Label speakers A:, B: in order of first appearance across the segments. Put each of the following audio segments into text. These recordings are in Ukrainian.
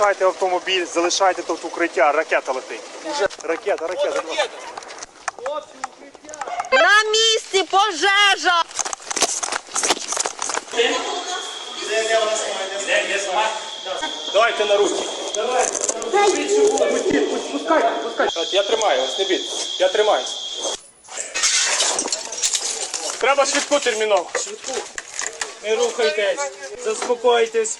A: Залишайте автомобіль, залишайте тут укриття, ракета летить. Уже ракета, ракета.
B: На місці пожежа!
A: Давайте на руки. Давайте. Пускайте, пускайте. Я тримаю вас, не бійте. Я тримаю. Треба швидку терміново. Швидку. Не рухайтесь, заспокойтесь.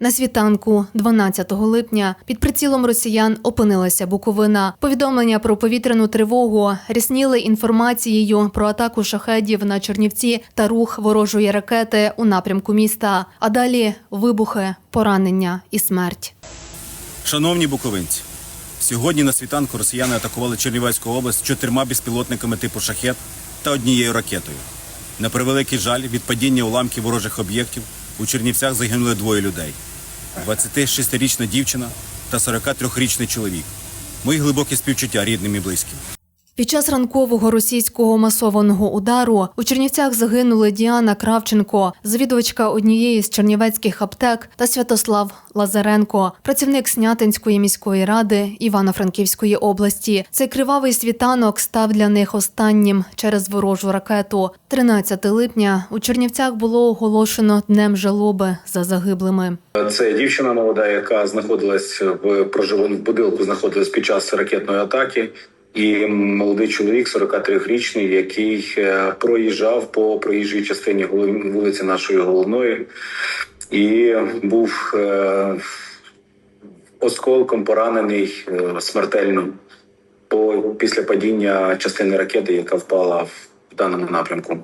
C: На світанку 12 липня під прицілом росіян опинилася Буковина. Повідомлення про повітряну тривогу рісніли інформацією про атаку шахедів на Чернівці та рух ворожої ракети у напрямку міста. А далі вибухи, поранення і смерть.
D: Шановні буковинці, сьогодні на світанку росіяни атакували Чернівецьку область чотирма безпілотниками типу шахет та однією ракетою. На превеликий жаль, від падіння уламків ворожих об'єктів у Чернівцях загинули двоє людей: 26-річна дівчина та 43-річний чоловік. Мої глибокі співчуття рідним і близьким.
C: Під час ранкового російського масованого удару у Чернівцях загинули Діана Кравченко, завідувачка однієї з чернівецьких аптек, та Святослав Лазаренко, працівник Снятинської міської ради Івано-Франківської області. Цей кривавий світанок став для них останнім через ворожу ракету. 13 липня у Чернівцях було оголошено днем жалоби за загиблими.
E: Це дівчина молода, яка знаходилась в проживаному будинку, знаходилась під час ракетної атаки. І молодий чоловік, 43-річний, який е, проїжджав по проїжджій частині вулиці нашої головної, і був е, осколком поранений е, смертельно по після падіння частини ракети, яка впала в даному напрямку.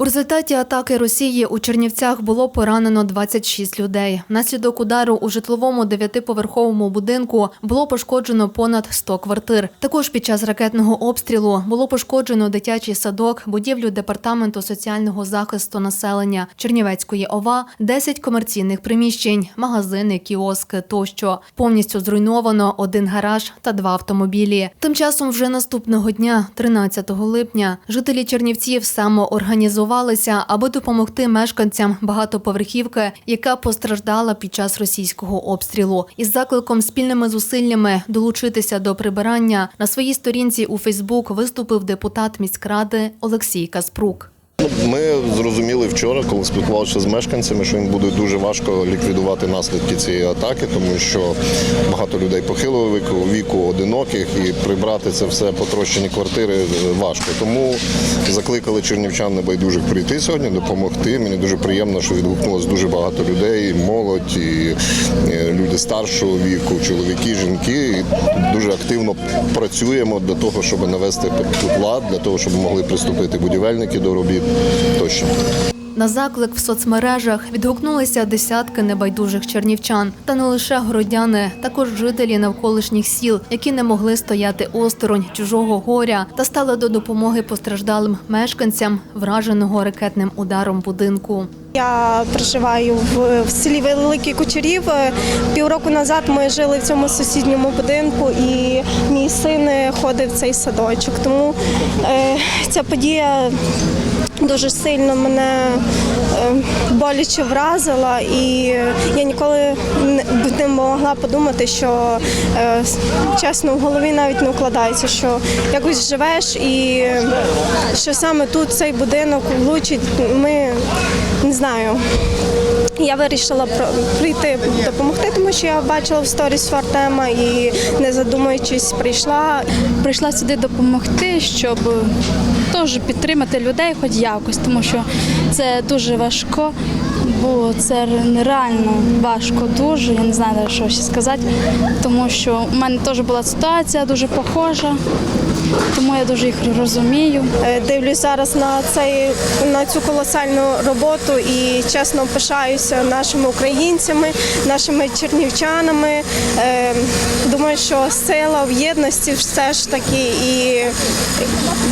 C: У результаті атаки Росії у Чернівцях було поранено 26 людей. Внаслідок удару у житловому дев'ятиповерховому будинку було пошкоджено понад 100 квартир. Також під час ракетного обстрілу було пошкоджено дитячий садок, будівлю департаменту соціального захисту населення Чернівецької ОВА, 10 комерційних приміщень, магазини, кіоски тощо. Повністю зруйновано один гараж та два автомобілі. Тим часом вже наступного дня, 13 липня, жителі Чернівців самоорганізувалися, аби допомогти мешканцям багатоповерхівки, яка постраждала під час російського обстрілу. Із закликом спільними зусиллями долучитися до прибирання на своїй сторінці у Фейсбук виступив депутат міськради Олексій Каспрук.
F: Ми зрозуміли вчора, коли спілкувалися з мешканцями, що їм буде дуже важко ліквідувати наслідки цієї атаки, тому що багато людей похилого віку, віку одиноких, і прибрати це все потрощені квартири важко. Тому закликали чернівчан небайдужих прийти сьогодні, допомогти. Мені дуже приємно, що відгукнулось дуже багато людей, молодь, і е, люди старшого віку, чоловіки, жінки. І дуже активно працюємо для того, щоб навести тут лад, для того, щоб могли приступити будівельники до робіт тощо.
C: На заклик в соцмережах відгукнулися десятки небайдужих чернівчан, та не лише городяни, також жителі навколишніх сіл, які не могли стояти осторонь чужого горя та стали до допомоги постраждалим мешканцям, враженого ракетним ударом будинку.
G: Я проживаю в, в селі Великий Кучерів. Півроку назад ми жили в цьому сусідньому будинку, і мій син е, ходив в цей садочок. Тому е, ця подія дуже сильно мене е, боляче вразила, і я ніколи не, могла подумати, що е, чесно в голові навіть не укладається, що якось живеш і що саме тут цей будинок влучить. Ми не знаю. Я вирішила прийти допомогти, тому що я бачила в сторіс Артема і не задумуючись, прийшла.
H: прийшла сюди допомогти, щоб теж підтримати людей хоч якось, тому що це дуже важко, бо це нереально важко дуже. Я не знаю, що ще сказати, тому що у мене теж була ситуація дуже похожа, тому я дуже їх розумію.
G: Е, Дивлюсь зараз на цей на цю колосальну роботу і чесно пишаюся нашими українцями, нашими чернівчанами. Е, Думаю, що сила в єдності все ж таки і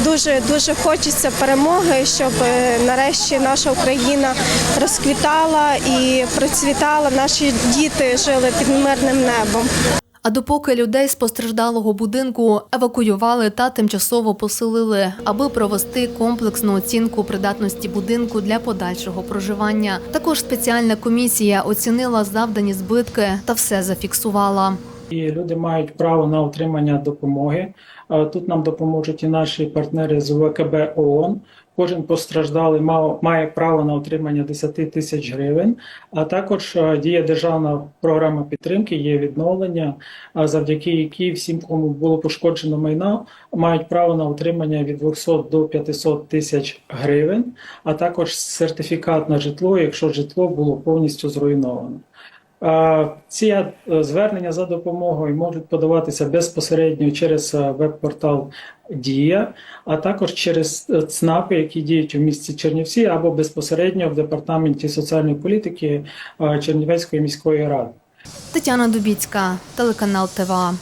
G: дуже дуже хочеться перемоги, щоб е, нарешті наша Україна розквітала і процвітала. Наші діти жили під мирним небом.
C: А допоки людей з постраждалого будинку евакуювали та тимчасово поселили, аби провести комплексну оцінку придатності будинку для подальшого проживання. Також спеціальна комісія оцінила завдані збитки та все зафіксувала.
I: І люди мають право на отримання допомоги. Е, Тут нам допоможуть і наші партнери з ВКБ ООН. Кожен постраждалий мав, має право на отримання 10 тисяч гривень, а також е, діє державна програма підтримки, є відновлення, завдяки якій всім, кому було пошкоджено майна, мають право на отримання від 200 до 500 тисяч гривень, а також сертифікат на житло, якщо житло було повністю зруйновано. Ці е, звернення за допомогою можуть подаватися безпосередньо через е, веб-портал Дія, а також через е, ЦНАПи, які діють у місті Чернівці, або безпосередньо в департаменті соціальної політики Чернівецької міської ради.
C: Тетяна Дубіцька, телеканал ТВА.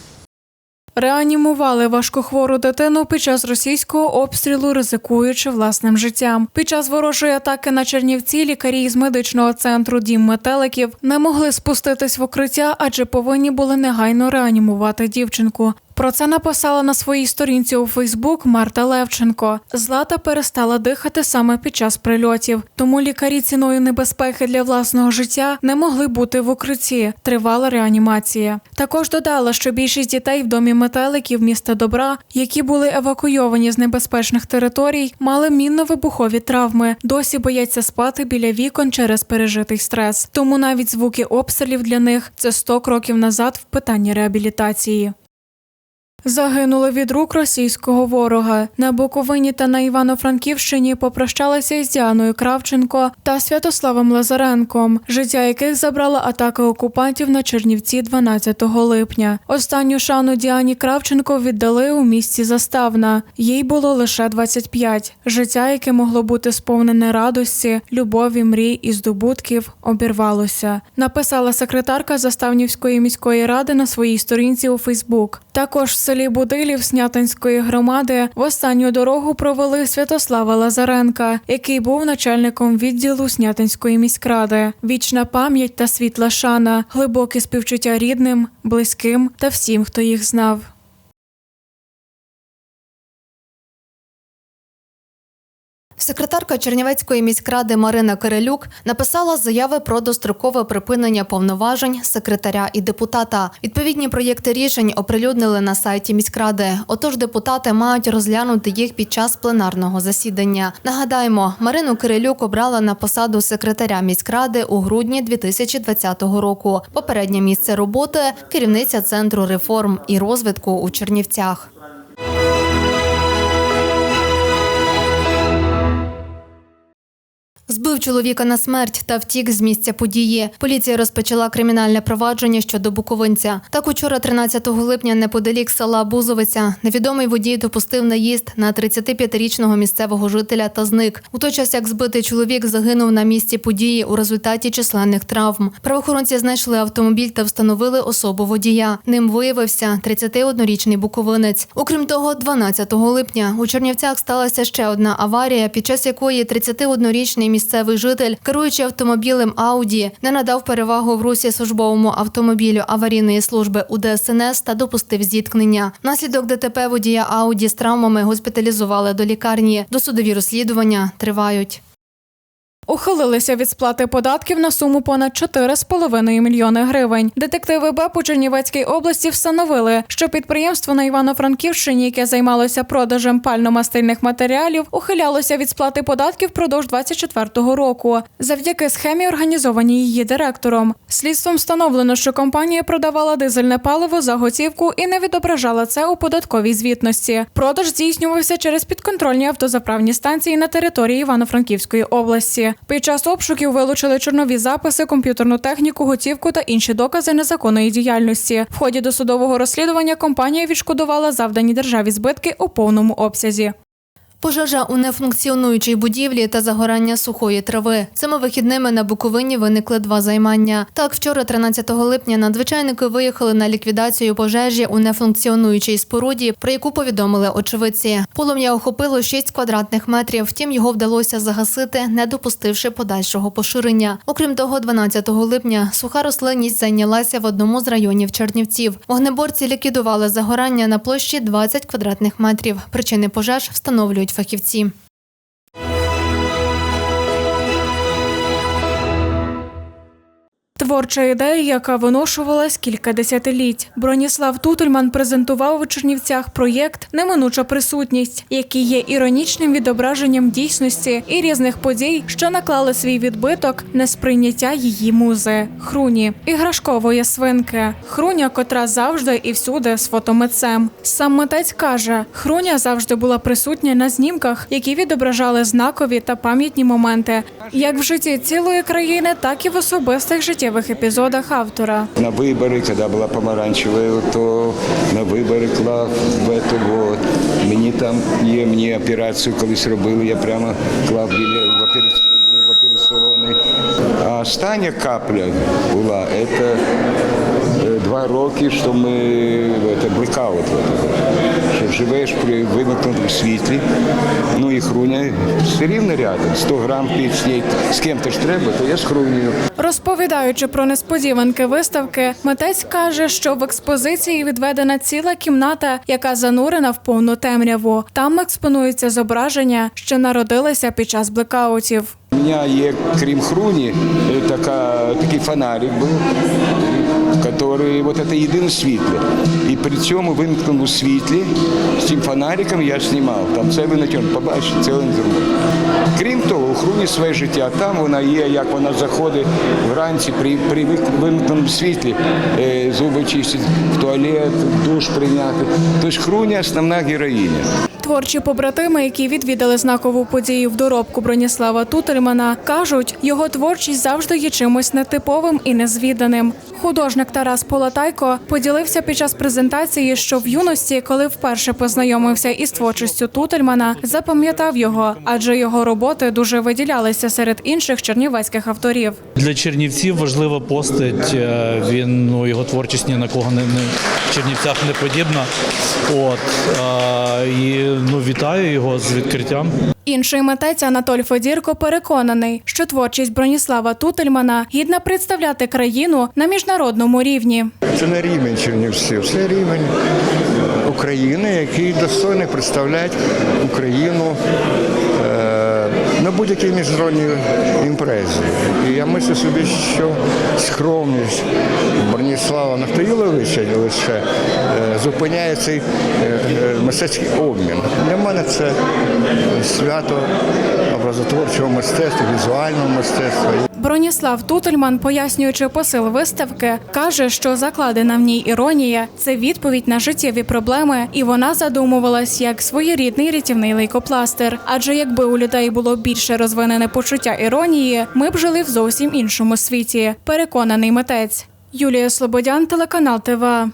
J: Реанімували важкохвору дитину під час російського обстрілу, ризикуючи власним життям. Під час ворожої атаки на Чернівці лікарі із медичного центру Дім метеликів не могли спуститись в укриття, адже повинні були негайно реанімувати дівчинку. Про це написала на своїй сторінці у Фейсбук Марта Левченко. Злата перестала дихати саме під час прильотів, тому лікарі ціною небезпеки для власного життя не могли бути в укритті. Тривала реанімація. Також додала, що більшість дітей в домі метеликів міста Добра, які були евакуйовані з небезпечних територій, мали мінно-вибухові травми. Досі бояться спати біля вікон через пережитий стрес. Тому навіть звуки обстрілів для них це 100 кроків назад в питанні реабілітації. Загинули від рук російського ворога. На Буковині та на Івано-Франківщині попрощалися із Діаною Кравченко та Святославом Лазаренком, життя яких забрала атака окупантів на Чернівці 12 липня. Останню шану Діані Кравченко віддали у місті Заставна. Їй було лише 25. Життя, яке могло бути сповнене радості, любові, мрій і здобутків, обірвалося. Написала секретарка Заставнівської міської ради на своїй сторінці у Фейсбук. Також в селі Будилів Снятинської громади в останню дорогу провели Святослава Лазаренка, який був начальником відділу Снятинської міськради. Вічна пам'ять та світла шана, глибокі співчуття рідним, близьким та всім, хто їх знав.
C: Секретарка Чернівецької міськради Марина Кирилюк написала заяви про дострокове припинення повноважень секретаря і депутата. Відповідні проєкти рішень оприлюднили на сайті міськради. Отож, депутати мають розглянути їх під час пленарного засідання. Нагадаємо, Марину Кирилюк обрала на посаду секретаря міськради у грудні 2020 року. Попереднє місце роботи керівниця центру реформ і розвитку у Чернівцях. Збив чоловіка на смерть та втік з місця події. Поліція розпочала кримінальне провадження щодо буковинця. Так учора, 13 липня, неподалік села Бузовиця, невідомий водій допустив наїзд на 35-річного місцевого жителя та зник. У той час, як збитий чоловік загинув на місці події у результаті численних травм. Правоохоронці знайшли автомобіль та встановили особу водія. Ним виявився 31-річний буковинець. Окрім того, 12 липня у Чернівцях сталася ще одна аварія, під час якої 31-річний місцевий житель, керуючи автомобілем Ауді, не надав перевагу в русі службовому автомобілю аварійної служби УДСНС та допустив зіткнення. Наслідок ДТП водія Ауді з травмами госпіталізували до лікарні. Досудові розслідування тривають.
J: Ухилилися від сплати податків на суму понад 4,5 мільйони гривень. Детективи БЕП у Чернівецькій області встановили, що підприємство на Івано-Франківщині, яке займалося продажем пально-мастильних матеріалів, ухилялося від сплати податків впродовж 24-го року. Завдяки схемі, організованій її директором. Слідством встановлено, що компанія продавала дизельне паливо за готівку і не відображала це у податковій звітності. Продаж здійснювався через підконтрольні автозаправні станції на території Івано-Франківської області. Під час обшуків вилучили чорнові записи, комп'ютерну техніку, готівку та інші докази незаконної діяльності. В ході досудового розслідування компанія відшкодувала завдані державі збитки у повному обсязі.
C: Пожежа у нефункціонуючій будівлі та загорання сухої трави. Цими вихідними на Буковині виникли два займання. Так, вчора, 13 липня, надзвичайники виїхали на ліквідацію пожежі у нефункціонуючій споруді, про яку повідомили очевидці. Полум'я охопило 6 квадратних метрів. Втім, його вдалося загасити, не допустивши подальшого поширення. Окрім того, 12 липня суха рослинність зайнялася в одному з районів Чернівців. Вогнеборці ліквідували загорання на площі 20 квадратних метрів. Причини пожеж встановлюють фахівці.
J: Творча ідея, яка виношувалась кілька десятиліть. Броніслав Тутельман презентував у Чернівцях проєкт Неминуча присутність, який є іронічним відображенням дійсності і різних подій, що наклали свій відбиток на сприйняття її музи Хруні, іграшкової свинки. Хруня, котра завжди і всюди з фотомитцем. Сам митець каже, Хруня завжди була присутня на знімках, які відображали знакові та пам'ятні моменти, як в житті цілої країни, так і в особистих життєвих епізодах автора.
K: На вибори, коли була помаранчева, то на вибори клав в эту. Мені там є, мені операцію колись робили, я прямо клав біля в операці- А остання капля була, це е, два роки, що ми це, блекаут. Живеш при вимкнутому світлі, ну і хруня все рівно рядом. 100 грам під з ким-то ж треба, то я з хрунею.
J: Розповідаючи про несподіванки виставки, митець каже, що в експозиції відведена ціла кімната, яка занурена в повну темряву. Там експонуються зображення, що народилися під час блекаутів.
K: У мене є, крім хруні, е, така, такий фонарик був, який вот це єдине світло. І при цьому вимкненому світлі з цим фонариком я знімав. Там це ви на побачите, це зробив. Крім того, у хруні своє життя. Там вона є, як вона заходить вранці при, при вимкненому світлі, е, зуби чистить, в туалет, душ прийняти. Тобто хруня основна героїня.
J: Творчі побратими, які відвідали знакову подію в доробку Броніслава Тутельмана, кажуть, його творчість завжди є чимось нетиповим і незвіданим. Художник Тарас Полатайко поділився під час презентації, що в юності, коли вперше познайомився із творчістю Тутельмана, запам'ятав його, адже його роботи дуже виділялися серед інших чернівецьких авторів.
L: Для чернівців важлива постать. е, Він ну його творчість ні на кого не, не в Чернівцях не подібна. От е, і ну вітаю його з відкриттям.
J: Інший митець Анатоль Федірко переконаний, що творчість Броніслава Тутельмана гідна представляти країну на міжнародному рівні.
M: Це не рівень Чернівців, це рівень України, який достойний представляти Україну будь-якій міжнародній імпрезі. І я мислю собі, що скромність Броніслава Нафтоїловича лише е, зупиняє цей е, е, мистецький обмін. Для мене це свято образотворчого мистецтва, візуального мистецтва.
J: Броніслав Тутельман, пояснюючи посил виставки, каже, що закладена в ній іронія це відповідь на життєві проблеми, і вона задумувалась як своєрідний рятівний лейкопластир. Адже якби у людей було більше розвинене почуття іронії, ми б жили в зовсім іншому світі. Переконаний митець. Юлія Слободян, телеканал ТВА.